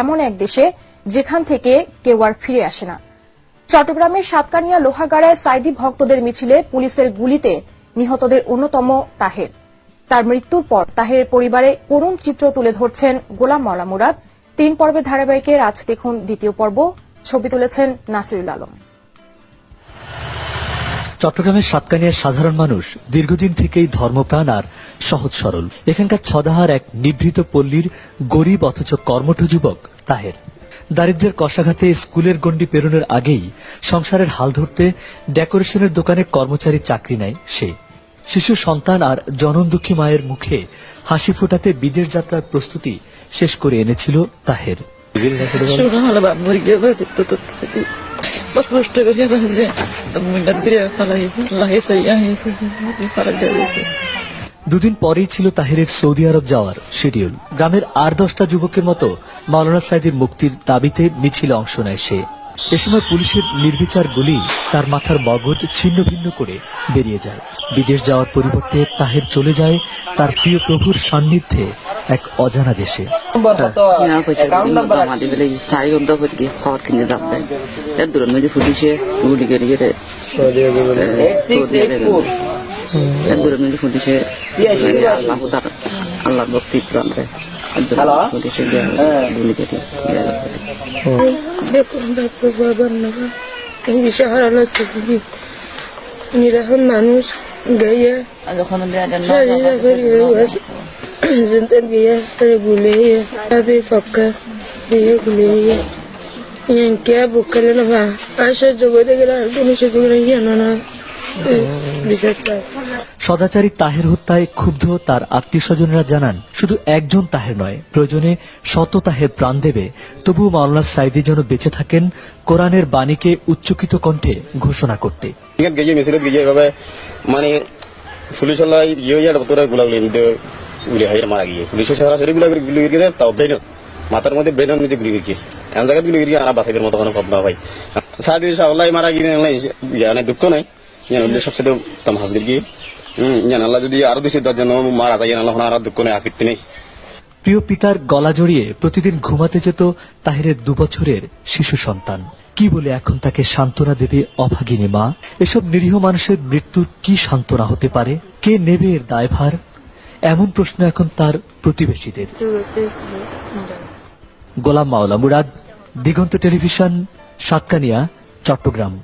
এমন এক দেশে যেখান থেকে কেউ আর ফিরে আসে না। চট্টগ্রামের সাতকানিয়া লোহাগাড়ায় সাইদি ভক্তদের মিছিলে পুলিশের গুলিতে নিহতদের অন্যতম তাহের। তার মৃত্যুর পর তাহের পরিবারে করুণ চিত্র তুলে ধরছেন গোলাম মাওলা মুরাদ। তিন পর্বের ধারাবাহিকের আজ দেখুন দ্বিতীয় পর্ব। ছবি তুলেছেন নাসিরুল আলম। চট্টগ্রামের সাতকানিয়ার সাধারণ মানুষ দীর্ঘদিন থেকেই ধর্মপ্রাণ আর সহজ সরল। এখানকার ছদাহার এক নিভৃত পল্লীর গরিব অথচ কর্মঠ যুবক তাহের। দারিদ্র্যের কষাঘাতে স্কুলের গণ্ডি পেরোনোর আগেই সংসারের হাল ধরতে ডেকোরেশনের দোকানে কর্মচারী চাকরি নেয় সে। শিশু সন্তান আর জনন দুঃখী মায়ের মুখে হাসি ফোটাতে বিদেশ যাত্রার প্রস্তুতি শেষ করে এনেছিল তাহের। কষ্ট করে বাজে তো মিনাত করে ফলাই লাগাইছে হয়েছে দুদিন পরেই ছিল তাহেরের সৌদি আরব যাওয়ার শিডিউল। গ্রামের আর দশটা যুবকের মতো মাওলানা সাইদের মুক্তির দাবিতে মিছিলে অংশ নেয় সে। এ সময় পুলিশের নির্বিচার গুলি তার মাথার মগজ ছিন্ন ভিন্ন করে বেরিয়ে যায়। বিদেশ যাওয়ার পরিবর্তে তাহের চলে যায় তার প্রিয় প্রভুর সান্নিধ্যে এক অজানা দেশে। আল্লাহ ভক্তি প্রাণ নিরাহন মানুষ গাইয়া সদাচারী তাহের হত্যায় ক্ষুব্ধ তার আত্মীয় স্বজনরা জানান শুধু একজন তাহের নয় প্রয়োজনে শত তাহের প্রাণ দেবে তবু মাওলানা সাইদি যেন বেঁচে থাকেন কোরআনের বাণীকে উচ্চকিত কণ্ঠে ঘোষণা করতে মানে ইয়ে গুলি হাইয়ার মারা গিয়ে। পুলিশের সরাসরি গুলা গুলি গিয়ে তাও ব্রেন মাথার মধ্যে ব্রেন নিজে গুলি গিয়ে। এমন জায়গায় গুলি গিয়ে আনা বাসাইদের মতো কোনো ভাবনা ভাই সাদি সাল্লাহ মারা গিয়ে ইয়ানে দুঃখ নাই। সবচেয়ে তাম হাসগির গিয়ে। হম আল্লাহ যদি আরও বেশি দশজন মারা যায় আল্লাহ আর দুঃখ নেই আকিত্তি নেই। প্রিয় পিতার গলা জড়িয়ে প্রতিদিন ঘুমাতে যেত তাহেরের দুবছরের শিশু সন্তান। কি বলে এখন তাকে সান্ত্বনা দেবে অভাগিনী মা? এসব নিরীহ মানুষের মৃত্যুর কি সান্ত্বনা হতে পারে? কে নেবে এর দায়ভার? এমন প্রশ্ন এখন তার প্রতিবেশীদের। গোলাম মাওলা মুরাদ দিগন্ত টেলিভিশন সাতকানিয়া চট্টগ্রাম।